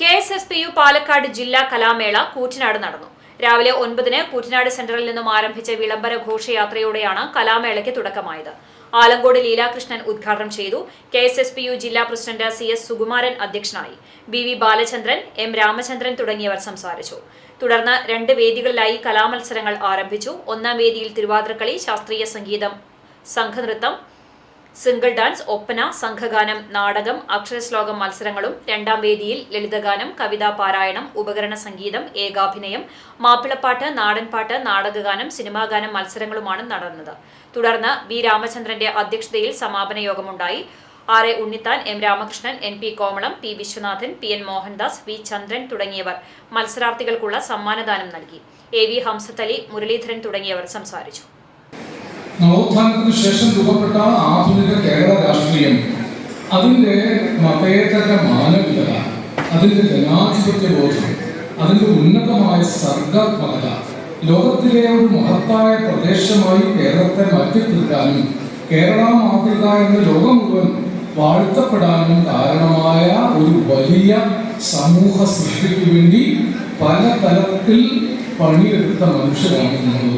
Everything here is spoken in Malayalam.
K S S P U Palakkad ജില്ലാ കലാമേള കൂറ്റനാട് നടന്നു. രാവിലെ ഒൻപതിന് കൂറ്റനാട് സെന്ററിൽ നിന്നും ആരംഭിച്ച വിളംബര ഘോഷയാത്രയോടെയാണ് കലാമേളയ്ക്ക് തുടക്കമായത്. ആലങ്കോട് ലീലാകൃഷ്ണൻ ഉദ്ഘാടനം ചെയ്തു K S S P U ജില്ലാ പ്രസിഡന്റ് സി എസ് സുകുമാരൻ അധ്യക്ഷനായി. B V Balachandran M Ramachandran തുടങ്ങിയവർ സംസാരിച്ചു. തുടർന്ന് രണ്ട് വേദികളിലായി കലാമത്സരങ്ങൾ ആരംഭിച്ചു. ഒന്നാം വേദിയിൽ തിരുവാതിരക്കളി ശാസ്ത്രീയ സംഗീതം സംഘനൃത്തം സിംഗിൾ ഡാൻസ് ഒപ്പന സംഘഗാനം നാടകം അക്ഷരശ്ലോകം മത്സരങ്ങളും രണ്ടാം വേദിയിൽ ലളിതഗാനം കവിതാ പാരായണം ഉപകരണ സംഗീതം ഏകാഭിനയം മാപ്പിളപ്പാട്ട് നാടൻപാട്ട് നാടകഗാനം സിനിമാഗാനം മത്സരങ്ങളുമാണ് നടന്നത്. തുടർന്ന് വി രാമചന്ദ്രന്റെ അധ്യക്ഷതയിൽ സമാപന യോഗമുണ്ടായി. R A Unnithan M Ramakrishnan N P Komalam P Viswanathan P N Mohandas V Chandran തുടങ്ങിയവർ മത്സരാർത്ഥികൾക്കുള്ള സമ്മാനദാനം നൽകി. എ വി ഹംസത്തലി മുരളീധരൻ തുടങ്ങിയവർ സംസാരിച്ചു. നവോത്ഥാനത്തിന് ശേഷം രൂപപ്പെട്ട ആധുനിക കേരള രാഷ്ട്രീയം. അതിന്റെ മതേതര മാനവികത അതിന്റെ ജനാധിപത്യ ബോധം അതിന്റെ ഉന്നതമായ സർഗാത്മകത ലോകത്തിലെ ഒരു മഹത്തായ പ്രദേശമായി കേരളത്തെ മാറ്റിത്തീർക്കാനും കേരള മാതൃക എന്ന ലോകം മുഴുവൻ വാഴ്ത്തപ്പെടാനും കാരണമായ ഒരു വലിയ സമൂഹ സൃഷ്ടിക്ക് വേണ്ടി പല തലത്തിൽ പണിയെടുത്ത മനുഷ്യരാണ് നമ്മൾ